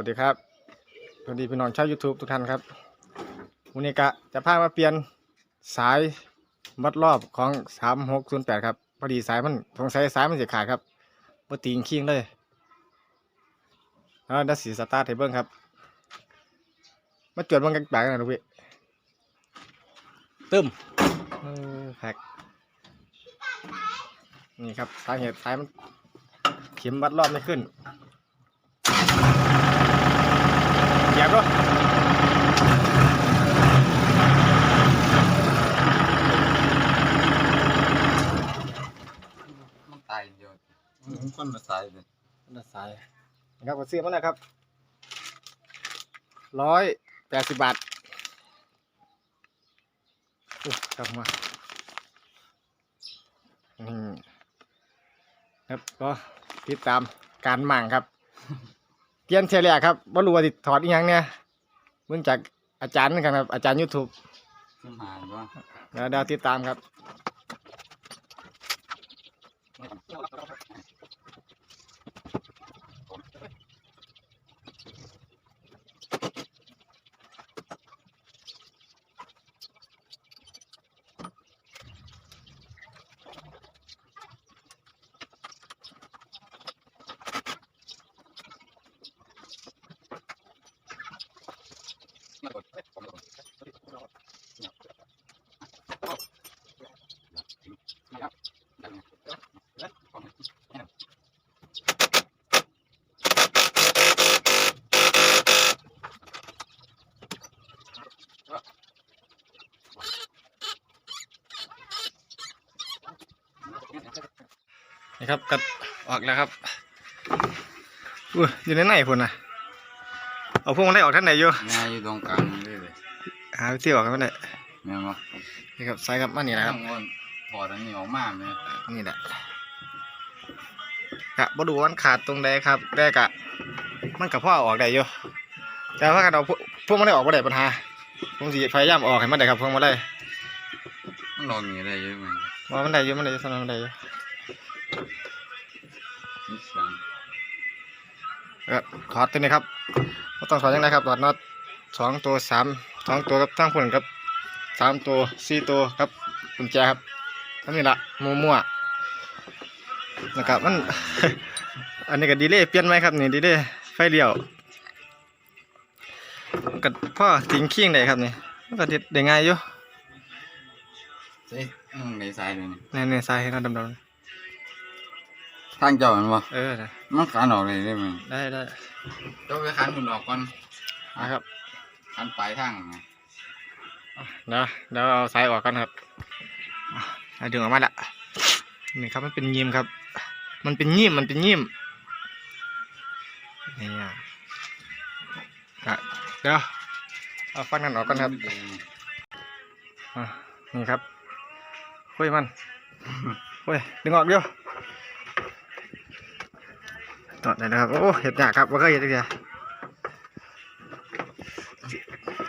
วัสดีครับสวัสดีพี่น้องชาว YouTube ทุกท่านครับวันนี้กะจะพามาเปลี่ยนสายมัดรอบของ3608ครับพอดีสายมันสงสัยสายมันเสียขาดครับมาตีงคิงเลยแล้วดัสีสตาร์ทให้เบิ้งครับ มาจวดมันกันแปลกๆนะลูกพี่ตึมเออแฮกนี่ครับสาเหตุสายมันเข็มวัดรอบไม่ขึ้น เหยียบด้วย มันตายเดียวมัน คนมาตายเลยด้านซ้ายนะครับก็ซื้อมาแล้วครับร้อยแปดสิบบาทอุ๊ยกลับมานี่ครับก็ติดตามการหมั่งครับเปลี่ยนเทเลียครับว่ารู้ว่าติดถอดอีกยังเนี่ยเมื่อจากอาจารย์เหมือนกันครับ อาจารย์ยูทูบขึ้นหายว่าเดี๋ยวเดี๋ยวติดตามครับ นี่ครับกัดออกแล้วครับอุ้ยอยู่ในไหนพุ่นนะเอาพวกมันได้ออกท่านไหนอยู่ง่ายอยู่ตรงกลางนี่เลยหาวิธีออกกันไม่ได้แม่นบ่นี่ครับใส่ครับมานี่นะครับทั้งวันถอดอันนี้ออกมาแม่นี่แหละกะบ่ดูว่ามันขาดตรงใดครับแต่กะ มันกับพ่อเอาออกได้อยู่แต่ว่ากันเอาพวกพวกมันได้ออกบ่ได้ปัญหาผมสิพยายามออกให้มันได้ครับพวกมันได้มันลองอย่างนี้ได้เยอะมั้ยว่ามันได้อยู่มันได้อยู่สำหรับมันได้อยู่มีเสียงก็ถอดตัวนี้ครับบ่ต้องถอดยังไงครับถอดน็อตสองตัวสามสองตัวครับทั้งผลครับสามตัวสี่ตัวครับกุญแจครับทั้งนี้ละมั่วๆนะครับมัน อันนี้ก็ดีเลยเปลี่ยนไหมครับนี่ดีเลยไฟเลี้ยวก็พ่อทิ้งขี้งได้ครับนี่มันก็เด็ดได้ง่ายอยู่เฮ้ยมึงในสายเลยนี่ในในทรายให้เราดำ ทางเจ้ามันบ่ๆเออได้มันขันออกเลยได้มั้ยได้ได้เจ้าไปขันมันออกก่อนนะครับขันปลายทางไงเดี๋ยวเดี๋ยวเอาสายออกกันครับอะเอาดึงออกมาละนี่ครับมันเป็นยิมครับ มันเป็นยิมมันเป็นยิมนี่อะอะเดี๋ยวเอาฟันกันออกกันครับอะนี่ครับคุยมันคุยดึงออกเดียว ต่อได้แล้วครับ โอ้เห็ดยากครับว่าเคยเห็ดเดีย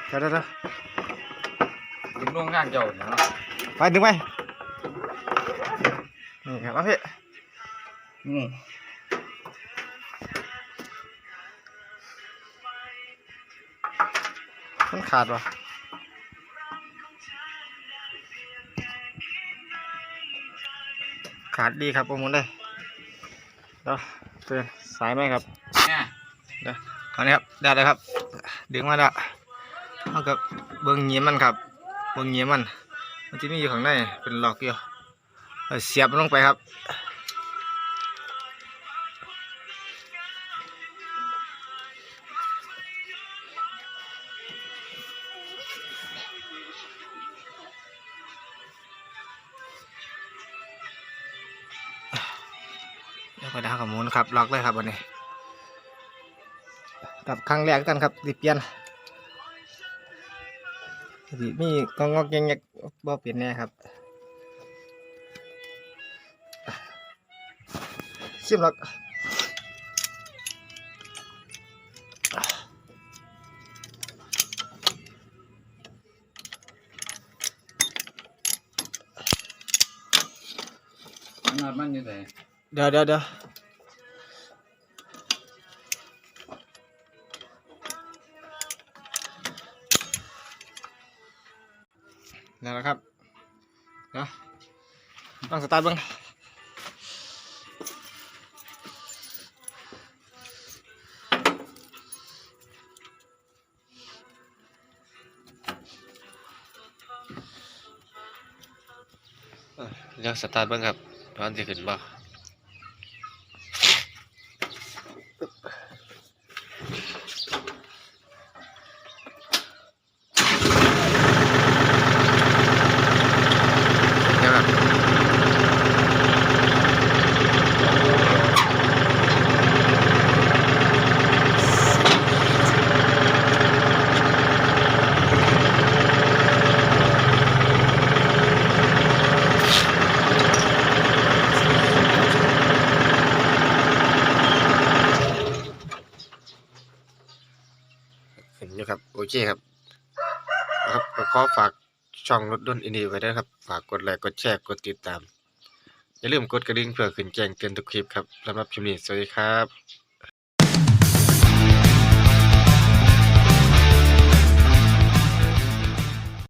เดี๋ยวเดี๋ยวเดี๋ยวงงางเจ้าเนาะไปดึงไปนี่ครับพี่อืมมันขาดวะขาดดีครับประมุนได้ เดี๋ยวเตือนสายไหมครับเนี่ยเดี๋ยวคราวนี้ครับได้แล้วครับ ดึงมาแล้วเท่ากับเบิ้งเงียมมันครับ เบิ้งเงียมมัน มันจะมีอยู่ข้างในเป็นหลอกอยู่เอาเสียบมันลงไปครับ เดี๋ยวไปดาวกับมุนครับล็อกเลยครับวันนี้ กับครั้งแรกกันครับสิเปลี่ยนสิมีกองงอกแงกบ่เปลี่ยนแน่ครับชิมล็อกมันน Dah, dah, dah. Nah, nah, ya, bang, setar, bang. Ya, setar, bang, kap. Tuhan, dia kena, bang. เคครับครับก็ขอฝากช่องรถด้นอินดีไว้ด้วยครับ ฝากกดไลค์กดแชร์กดติดตาม อย่าลืมกดกระดิ่งเพื่อขึ้นแจ้งเตือนทุกคลิปครับสำหรับคลิปนี้สวัสดีครับ